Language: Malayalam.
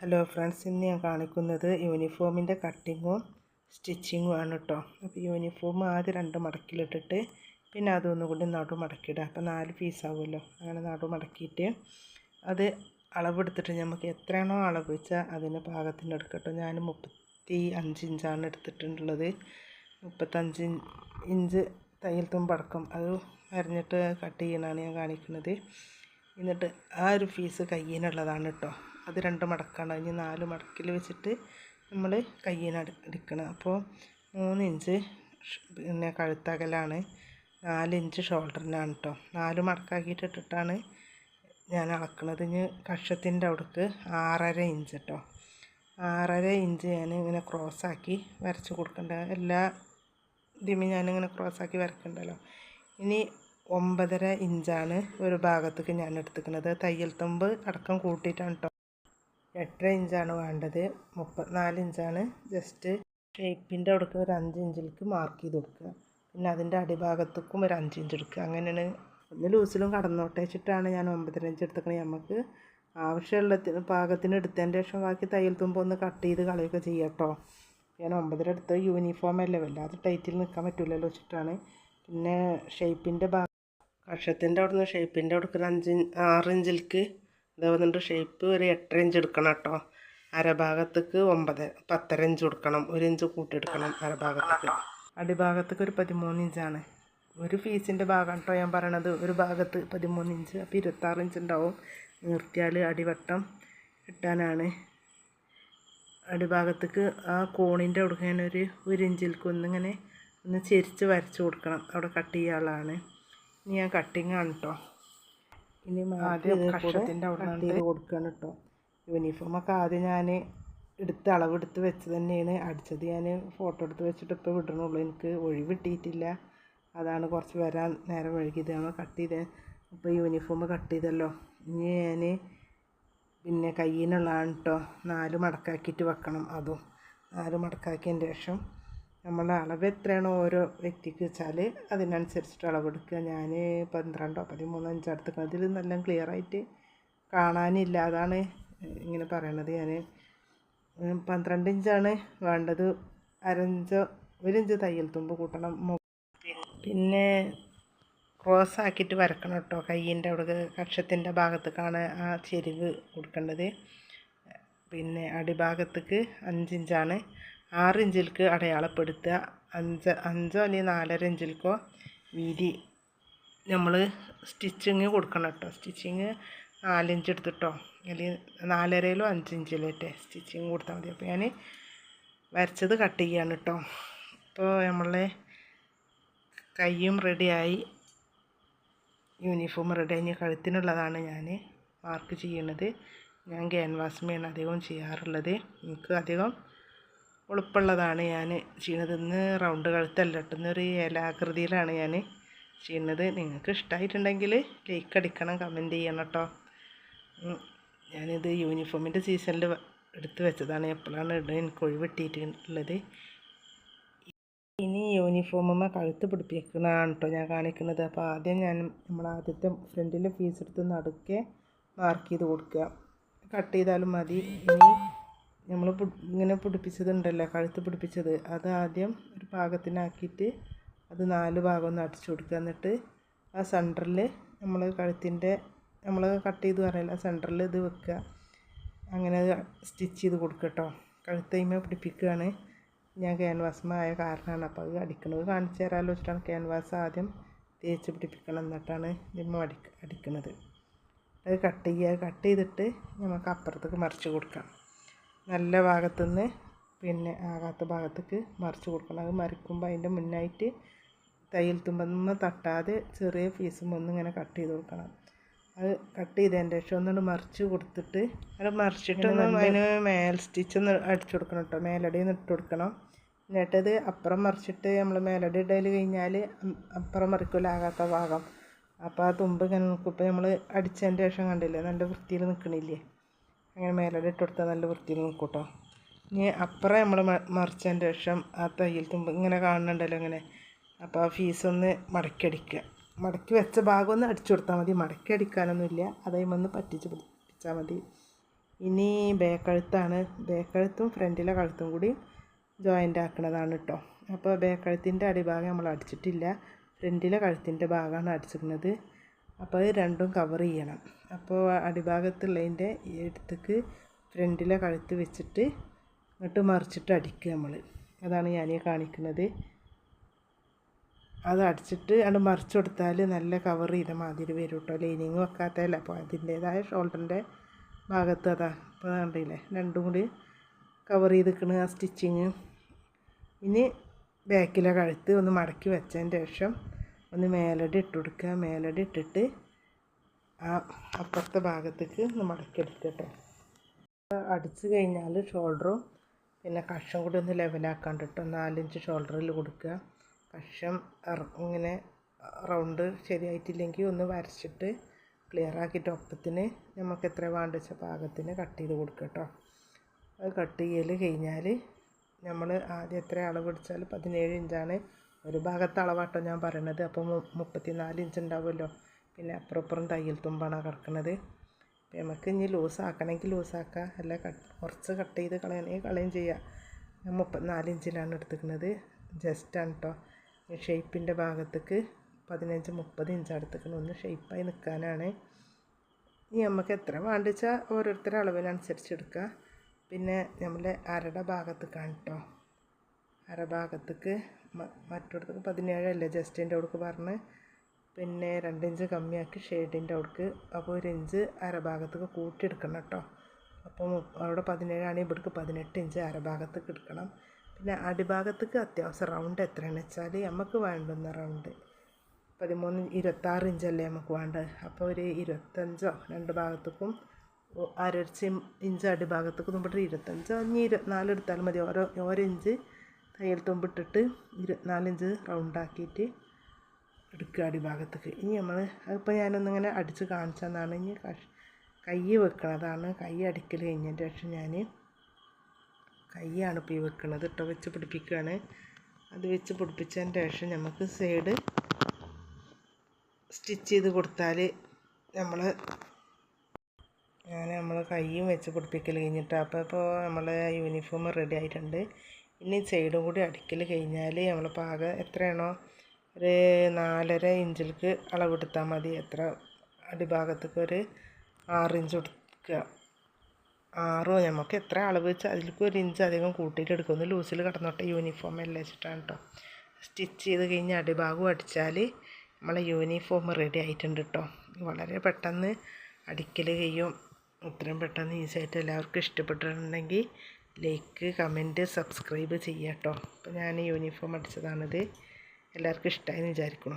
ഹലോ ഫ്രണ്ട്സ് ഇന്ന് ഞാൻ കാണിക്കുന്നത് യൂണിഫോമിന്റെ കട്ടിങ്ങും സ്റ്റിച്ചിങ്ങും ആണ് കേട്ടോ അപ്പോൾ യൂണിഫോം ആദ്യം രണ്ട് മടക്കിലിട്ടിട്ട് പിന്നെ അതൊന്നും കൂടി നടു മടക്കിയിടുക. അപ്പോൾ നാല് പീസാവുമല്ലോ അങ്ങനെ നടു മടക്കിയിട്ട് അത് അളവെടുത്തിട്ട് നമുക്ക് എത്രയാണോ അളവ് വെച്ചാൽ അതിന് പാകത്തിന് എടുക്കട്ടോ ഞാൻ മുപ്പത്തി അഞ്ച് ഇഞ്ചാണ് എടുത്തിട്ടുള്ളത്. മുപ്പത്തഞ്ച് ഇഞ്ച് തയ്യൽ തുമ്പടക്കം അത് അരിഞ്ഞിട്ട് കട്ട് ചെയ്യണതാണ് ഞാൻ കാണിക്കുന്നത്. എന്നിട്ട് ആ ഒരു പീസ് കയ്യിനുള്ളതാണ് കേട്ടോ അത് രണ്ട് മടക്കാണ്. ഇനി നാല് മടക്കിൽ വെച്ചിട്ട് നമ്മൾ കയ്യിന് അടിക്കണം. അപ്പോൾ മൂന്ന് ഇഞ്ച് പിന്നെ കഴുത്തകലാണ്. നാല് ഇഞ്ച് ഷോൾഡറിനാണ് കേട്ടോ നാല് മടക്കാക്കിയിട്ട് ഇട്ടിട്ടാണ് ഞാൻ അളക്കുന്നത് ഇനി കക്ഷത്തിന്റെ അവിടേക്ക് ആറര ഇഞ്ച് കേട്ടോ ആറര ഇഞ്ച് ഞാൻ ഇങ്ങനെ ക്രോസാക്കി വരച്ച് കൊടുക്കേണ്ട. എല്ലാ ഇതിമേ ഞാനിങ്ങനെ ക്രോസാക്കി വരക്കണ്ടല്ലോ. ഇനി ഒമ്പതര ഇഞ്ചാണ് ഒരു ഭാഗത്തേക്ക് ഞാൻ എടുത്തിരിക്കുന്നത് തയ്യൽ തുമ്പ് അടക്കം കൂട്ടിയിട്ടാണ് കേട്ടോ എട്ടര ഇഞ്ചാണ് വേണ്ടത്. മുപ്പത്തിനാല് ഇഞ്ചാണ്. ജസ്റ്റ് ഷേപ്പിന്റെ അവിടേക്ക് ഒരു അഞ്ച് ഇഞ്ചിലേക്ക് മാർക്ക് ചെയ്ത് കൊടുക്കുക. പിന്നെ അതിന്റെ അടിഭാഗത്തേക്കും ഒരു അഞ്ച് ഇഞ്ച് എടുക്കുക അങ്ങനെയാണ്. ഒന്ന് ലൂസിലും കടന്നോട്ടെ വെച്ചിട്ടാണ് ഞാൻ ഒമ്പതര ഇഞ്ച് എടുത്തേക്കണത് നമുക്ക് ആവശ്യമുള്ള പാകത്തിന് എടുത്തതിന്റെ ശേഷം ബാക്കി തയ്യൽ തുമ്പ് ഒന്ന് കട്ട് ചെയ്ത് കളയൊക്കെ ചെയ്യാം കേട്ടോ. ഞാൻ ഒമ്പതര എടുത്ത് യൂണിഫോം അല്ലേ? വല്ലാതെ ടൈറ്റിൽ നിൽക്കാൻ പറ്റില്ലല്ലോ വെച്ചിട്ടാണ്. പിന്നെ ഷേപ്പിന്റെ ഭാഗം കഷത്തിന്റെ അവിടുന്ന് ഷേപ്പിന്റെ ഷേപ്പിന്റെ ഒരു അഞ്ച് ആറ് ഇഞ്ചിലേക്ക് ഇത് ഷേപ്പ് ഒരു എട്ടര ഇഞ്ച് എടുക്കണം കേട്ടോ. അരഭാഗത്തേക്ക് ഒമ്പത് പത്തര ഇഞ്ച് കൊടുക്കണം. ഒരു ഇഞ്ച് കൂട്ടിയെടുക്കണം അരഭാഗത്തേക്ക്. അടിഭാഗത്തേക്ക് ഒരു പതിമൂന്ന് ഇഞ്ചാണ് ഒരു പീസിന്റെ ഭാഗം കേട്ടോ ഞാൻ പറയണത്. ഒരു ഭാഗത്ത് പതിമൂന്ന് ഇഞ്ച് അപ്പോൾ ഇരുപത്താറ് ഇഞ്ച് ഉണ്ടാവും. നിർത്തിയാൽ അടിവട്ടം കിട്ടാനാണ്. അടിഭാഗത്തേക്ക് ആ കോണിന്റെ ഞാൻ ഒരു ഒരു ഇഞ്ചിലേക്ക് ഒന്നിങ്ങനെ ഒന്ന് ചെരിച്ച് വരച്ച് കൊടുക്കണം. അവിടെ കട്ട് ചെയ്യാനുള്ളതാണ്. ഇനി ഞാൻ കട്ടിങ് ആണ് കേട്ടോ ഇനി മാറ്റി കൊടുക്കണം അവിടെ ചെയ്ത് കൊടുക്കുകയാണ് കേട്ടോ യൂണിഫോമൊക്കെ ആദ്യം ഞാൻ എടുത്ത് അളവെടുത്ത് വെച്ച് തന്നെയാണ്. അടിച്ചത് ഞാൻ ഫോട്ടോ എടുത്ത് വെച്ചിട്ട് ഇപ്പോൾ വിടണുള്ളൂ. എനിക്ക് ഒഴിവ് കിട്ടിയിട്ടില്ല. അതാണ് കുറച്ച് വരാൻ നേരം വഴുകിയത് നമ്മൾ കട്ട് ചെയ്ത്. ഇപ്പോൾ യൂണിഫോം കട്ട് ചെയ്തല്ലോ. ഇനി ഞാൻ പിന്നെ കയ്യിനുള്ളതാണ് കേട്ടോ നാല് മടക്കാക്കിയിട്ട് വെക്കണം. അതും നാല് മടക്കാക്കിയതിന് ശേഷം നമ്മളെ അളവ് എത്രയാണോ ഓരോ വ്യക്തിക്ക് വെച്ചാൽ അതിനനുസരിച്ചിട്ട് അളവെടുക്കുക. ഞാൻ പന്ത്രണ്ടോ പതിമൂന്നോ അഞ്ചോ എടുത്തിരിക്കുന്നത് ഇതിൽ നല്ല ക്ലിയർ ആയിട്ട് കാണാനില്ല. അതാണ് ഇങ്ങനെ പറയണത് ഞാൻ പന്ത്രണ്ട് ഇഞ്ചാണ് വേണ്ടത്. അരഞ്ചോ ഒരു ഇഞ്ച് തയ്യൽ തുമ്പ് കൂട്ടണം. പിന്നെ ക്രോസ് ആക്കിയിട്ട് വരക്കണം കേട്ടോ. കയ്യിന്റെ അവിടെ കക്ഷത്തിന്റെ ഭാഗത്തേക്കാണ് ആ ചെരിവ് കൊടുക്കേണ്ടത്. പിന്നെ അടിഭാഗത്തേക്ക് അഞ്ചിഞ്ചാണ്. ആറ് ഇഞ്ചിൽക്ക് അടയാളപ്പെടുത്തുക. അഞ്ച് അഞ്ചോ അല്ലെങ്കിൽ നാലര ഇഞ്ചിൽക്കോ വീതി നമ്മൾ സ്റ്റിച്ചിങ് കൊടുക്കണം കേട്ടോ സ്റ്റിച്ചിങ് നാലിഞ്ച് എടുത്തിട്ടോ. അല്ലെങ്കിൽ നാലരയിലോ അഞ്ചിഞ്ചിലേറ്റേ സ്റ്റിച്ചിങ് കൊടുത്താൽ മതി. അപ്പോൾ ഞാൻ വരച്ചത് കട്ട് ചെയ്യാണ് കേട്ടോ അപ്പോൾ നമ്മളെ കയ്യും റെഡിയായി യൂണിഫോം റെഡി ഇനി കഴുത്തിനുള്ളതാണ് ഞാൻ മാർക്ക് ചെയ്യുന്നത് ഞാൻ ക്യാൻവാസ്മയാണ് അധികം ചെയ്യാറുള്ളത്. എനിക്ക് അധികം എളുപ്പമുള്ളതാണ് ഞാൻ ചെയ്യണത്. ഇന്ന് റൗണ്ട് കഴുത്തല്ല കിട്ടുന്നൊരു ഇലാകൃതിയിലാണ് ഞാൻ ചെയ്യുന്നത് നിങ്ങൾക്ക് ഇഷ്ടമായിട്ടുണ്ടെങ്കിൽ ലൈക്ക് അടിക്കണം കമന്റ് ചെയ്യണം കേട്ടോ. ഞാനിത് യൂണിഫോമിന്റെ സീസണിൽ എടുത്ത് വെച്ചതാണ്. എപ്പോഴാണ് ഇടുന്നത് എനിക്ക് ഒഴിവിട്ടിട്ടുള്ളത് ഇനി യൂണിഫോമുമ്മ കഴുത്ത് പിടിപ്പിക്കുന്നതാണ് കേട്ടോ ഞാൻ കാണിക്കുന്നത്. അപ്പോൾ ആദ്യം ഞാൻ നമ്മൾ ആദ്യത്തെ ഫ്രണ്ടിൽ പീസ് എടുത്ത് നടുക്കെ മാർക്ക് ചെയ്ത് കൊടുക്കുക. കട്ട് ചെയ്താലും മതി. ഇനി നമ്മൾ ഇങ്ങനെ പിടിപ്പിച്ചതുണ്ടല്ലോ കഴുത്ത് പിടിപ്പിച്ചത്. അത് ആദ്യം ഒരു പാകത്തിനാക്കിയിട്ട് അത് നാല് ഭാഗം ഒന്ന് അടിച്ചു കൊടുക്കുക. എന്നിട്ട് ആ സെന്ററിൽ നമ്മൾ കഴുത്തിന്റെ നമ്മൾ കട്ട് ചെയ്ത് പറയില്ല സെന്ററിൽ ഇത് വെക്കുക. അങ്ങനെ സ്റ്റിച്ച് ചെയ്ത് കൊടുക്കുക കേട്ടോ. കഴുത്തൈമ പിടിപ്പിക്കുകയാണ്. ഞാൻ ക്യാൻവാസുമായ കാരണമാണ്. അപ്പോൾ അത് അടിക്കുന്നത് കാണിച്ചു തരാമല്ലോ വെച്ചിട്ടാണ് ക്യാൻവാസ് ആദ്യം തേച്ച് പിടിപ്പിക്കണം എന്നിട്ടാണ് ഇതിമ്മ അടി അടിക്കുന്നത് അത് കട്ട് ചെയ്യുക. കട്ട് ചെയ്തിട്ട് നമുക്ക് അപ്പുറത്തേക്ക് മറിച്ച് കൊടുക്കാം. നല്ല ഭാഗത്തുനിന്ന് പിന്നെ ആകാത്ത ഭാഗത്തേക്ക് മറിച്ച് കൊടുക്കണം. അത് മറിക്കുമ്പോൾ അതിന്റെ മുന്നായിട്ട് തയ്യൽ തുമ്പന്ന് തട്ടാതെ ചെറിയ പീസും ഒന്നിങ്ങനെ കട്ട് ചെയ്ത് കൊടുക്കണം. അത് കട്ട് ചെയ്തതിന്റെ ശേഷം ഒന്നുകൊണ്ട് മറിച്ച് കൊടുത്തിട്ട് അത് മറിച്ചിട്ട് അതിന് മേൽ സ്റ്റിച്ച് ഒന്ന് അടിച്ചു കൊടുക്കണം കേട്ടോ മേലടി ഇട്ട് കൊടുക്കണം. എന്നിട്ടത് അപ്പുറം മറിച്ചിട്ട് നമ്മൾ മേലടി ഇടയിൽ കഴിഞ്ഞാൽ അപ്പുറം മറിക്കില്ല ആകാത്ത ഭാഗം. അപ്പോൾ ആ തുമ്പ് ഇങ്ങനെ നിൽക്കും ഇപ്പോൾ നമ്മൾ അടിച്ചതിന്റെ ശേഷം കണ്ടില്ലേ നല്ല വൃത്തിയിൽ നിൽക്കണില്ലേ അങ്ങനെ മേലടി ഇട്ട് കൊടുത്താൽ നല്ല വൃത്തിയിൽ നിൽക്കും കേട്ടോ ഇനി അപ്പുറം നമ്മൾ മറിച്ചതിന്റെ ശേഷം ആ തയ്യൽ തുമ്പ് ഇങ്ങനെ കാണുന്നുണ്ടല്ലോ ഇങ്ങനെ. അപ്പോൾ ആ ഫീസ് ഒന്ന് മടക്കി വെച്ച ഭാഗം ഒന്ന് അടിച്ചു കൊടുത്താൽ മതി. മടക്കി അടിക്കാനൊന്നുമില്ല. അതേമൊന്ന് പറ്റിച്ച് പിടിപ്പിച്ചാൽ മതി. ഇനി ബേക്കഴുത്താണ്. ബേക്കഴുത്തും ഫ്രണ്ടിലെ കഴുത്തും കൂടി ജോയിന്റ് ആക്കുന്നതാണ് കേട്ടോ അപ്പോൾ ബേക്കഴുത്തിന്റെ അടിഭാഗം നമ്മൾ അടിച്ചിട്ടില്ല. ഫ്രണ്ടിലെ കഴുത്തിന്റെ ഭാഗമാണ് അടിച്ചിരുന്നത് അപ്പോൾ അത് രണ്ടും കവർ ചെയ്യണം. അപ്പോൾ അടിഭാഗത്തുള്ളതിന്റെ അടുത്തേക്ക് ഫ്രണ്ടിലെ കഴുത്ത് വെച്ചിട്ട് എന്നിട്ട് മറിച്ചിട്ട് അടിക്കുക നമ്മൾ. അതാണ് ഞാൻ കാണിക്കുന്നത്. അത് അടിച്ചിട്ട് അത് മറിച്ച് കൊടുത്താൽ നല്ല കവർ ചെയ്ത മാതിരി വരും കേട്ടോ. ലൈനിങ് വെക്കാത്തതല്ല അപ്പോൾ അതിന്റേതായ ഷോൾഡറിന്റെ ഭാഗത്ത് അതാ. ഇപ്പോൾ കണ്ടില്ലേ? രണ്ടും കൂടി കവർ ചെയ്ത് നിൽക്കണ ആ സ്റ്റിച്ചിങ് ഇനി ബാക്കിലെ കഴുത്ത് ഒന്ന് മടക്കി വെച്ചതിന് ശേഷം ഒന്ന് മേലടി ഇട്ട് കൊടുക്കുക. മേലടി ഇട്ടിട്ട് ആ അപ്പുറത്തെ ഭാഗത്തേക്ക് ഒന്ന് മടക്കി എടുക്കട്ടെ അടിച്ച് കഴിഞ്ഞാൽ ഷോൾഡറും പിന്നെ കഷം കൂടി ഒന്ന് ലെവലാക്കാണ്ട് കേട്ടോ. നാലിഞ്ച് ഷോൾഡറിൽ കൊടുക്കുക. കഷം ഇങ്ങനെ റൗണ്ട് ശരിയായിട്ടില്ലെങ്കിൽ ഒന്ന് വരച്ചിട്ട് ക്ലിയർ ആക്കിയിട്ട് ഒപ്പത്തിന് നമുക്ക് എത്ര വേണ്ട വെച്ച പാകത്തിന് കട്ട് ചെയ്ത് കൊടുക്കുക കേട്ടോ. അത് കട്ട് ചെയ്യൽ കഴിഞ്ഞാൽ നമ്മൾ ആദ്യം എത്ര അളവ് അടിച്ചാൽ പതിനേഴ് ഇഞ്ചാണ് ഒരു ഭാഗത്ത് അളവാട്ടോ ഞാൻ പറയണത്. അപ്പോൾ മുപ്പത്തി നാല് ഇഞ്ച് ഉണ്ടാവുമല്ലോ. പിന്നെ അപ്പുറം അപ്പുറം തയ്യൽ തുമ്പാണ് കിടക്കുന്നത് അപ്പോൾ നമുക്ക് ഇനി ലൂസ് ആക്കണമെങ്കിൽ ലൂസ് ആക്കാം അല്ല കട്ട് കുറച്ച് കട്ട് ചെയ്ത് കളയണമെങ്കിൽ കളയും ചെയ്യാം. ഞാൻ മുപ്പത്തിനാല് ഇഞ്ചിലാണ് എടുത്തിരിക്കുന്നത് ജസ്റ്റാണ് കേട്ടോ ഷേപ്പിന്റെ ഭാഗത്തേക്ക് പതിനഞ്ച് മുപ്പത് ഇഞ്ച് അടുത്തേക്ക് ഒന്ന് ഷേപ്പായി നിൽക്കാനാണ് ഇനി നമുക്ക് എത്ര വേണ്ടിച്ചാൽ ഓരോരുത്തരുടെ അളവിനനുസരിച്ച് എടുക്കുക പിന്നെ നമ്മളെ അരയുടെ ഭാഗത്തേക്കാണ് കേട്ടോ അരഭാഗത്തേക്ക് മറ്റിടത്തേക്ക് പതിനേഴല്ലേ ജസ്റ്റിന്റെ അവിടേക്ക് പറഞ്ഞ്. പിന്നെ രണ്ടിഞ്ച് കമ്മിയാക്കി ഷെയ്ഡിന്റെ അവിടേക്ക് അപ്പോൾ ഒരു ഇഞ്ച് അരഭാഗത്തേക്ക് കൂട്ടിയെടുക്കണം കേട്ടോ. അപ്പം അവിടെ പതിനേഴാണെങ്കിൽ ഇവിടേക്ക് പതിനെട്ട് ഇഞ്ച് അരഭാഗത്തേക്ക് എടുക്കണം. പിന്നെ അടിഭാഗത്തേക്ക് അത്യാവശ്യം റൗണ്ട് എത്രയാണെന്ന് വെച്ചാൽ നമുക്ക് വേണ്ടുന്ന റൗണ്ട് പതിമൂന്ന് ഇരുപത്താറ് ഇഞ്ചല്ലേ നമുക്ക് വേണ്ടത്. അപ്പോൾ ഒരു ഇരുപത്തഞ്ചോ രണ്ട് ഭാഗത്തേക്കും അരച്ച് ഇഞ്ച് അടിഭാഗത്തേക്ക് നമ്മുടെ ഇരുപത്തഞ്ചോ ഇനി ഇരുപത്തിനാല് എടുത്താലും മതി. ഓരോ ഓരോ ഇഞ്ച് തയ്യൽ തുമ്പിട്ടിട്ട് ഇരുപത്തിനാലിഞ്ച് റൗണ്ടാക്കിയിട്ട് എടുക്കുക അടിഭാഗത്തേക്ക്. ഇനി നമ്മൾ അതിപ്പോൾ ഞാനൊന്നിങ്ങനെ അടിച്ച് കാണിച്ചതാണ്. ഇനി കൈ വെക്കണതാണ് കൈ അടിക്കൽ കഴിഞ്ഞതിന്റെ ശേഷം ഞാൻ കൈയാണ് ഇപ്പോൾ ഈ വെക്കണത് ഇട്ടോ വെച്ച് പിടിപ്പിക്കുകയാണ്. അത് വെച്ച് പിടിപ്പിച്ചതിന്റെ ശേഷം നമുക്ക് സൈഡ് സ്റ്റിച്ച് ചെയ്ത് കൊടുത്താൽ നമ്മൾ ഞാൻ നമ്മൾ കൈയും വെച്ച് പിടിപ്പിക്കൽ കഴിഞ്ഞിട്ട്. അപ്പോൾ ഇപ്പോൾ നമ്മളെ യൂണിഫോം റെഡി ആയിട്ടുണ്ട്. ഇനി സൈഡും കൂടി അടിക്കൽ കഴിഞ്ഞാൽ നമ്മൾ പാകം എത്രയാണോ? ഒരു നാലര ഇഞ്ചിലേക്ക് അളവെടുത്താൽ മതി. എത്ര അടിഭാഗത്തേക്ക് ഒരു ആറ് ഇഞ്ച് കൊടുക്കുക. ആറോ? നമുക്ക് എത്ര അളവ് വെച്ചാൽ അതിലേക്ക് ഒരു ഇഞ്ച് അധികം കൂട്ടിയിട്ട് എടുക്കുന്നു ലൂസിൽ കിടന്നോട്ടെ യൂണിഫോം എല്ലാം വെച്ചിട്ടാണ് കേട്ടോ സ്റ്റിച്ച് ചെയ്ത് കഴിഞ്ഞ് അടിഭാഗം അടിച്ചാൽ നമ്മളെ യൂണിഫോം റെഡി ആയിട്ടുണ്ട് കേട്ടോ വളരെ പെട്ടെന്ന് അടിക്കൽ കഴിയും. ഇത്രയും പെട്ടെന്ന് ഈസിയായിട്ട് എല്ലാവർക്കും ഇഷ്ടപ്പെട്ടിട്ടുണ്ടെങ്കിൽ ലൈക്ക് കമന്റ് സബ്സ്ക്രൈബ് ചെയ്യാം കേട്ടോ അപ്പോൾ ഞാൻ യൂണിഫോം അടിച്ചതാണിത്. എല്ലാവർക്കും ഇഷ്ടമായി വിചാരിക്കണം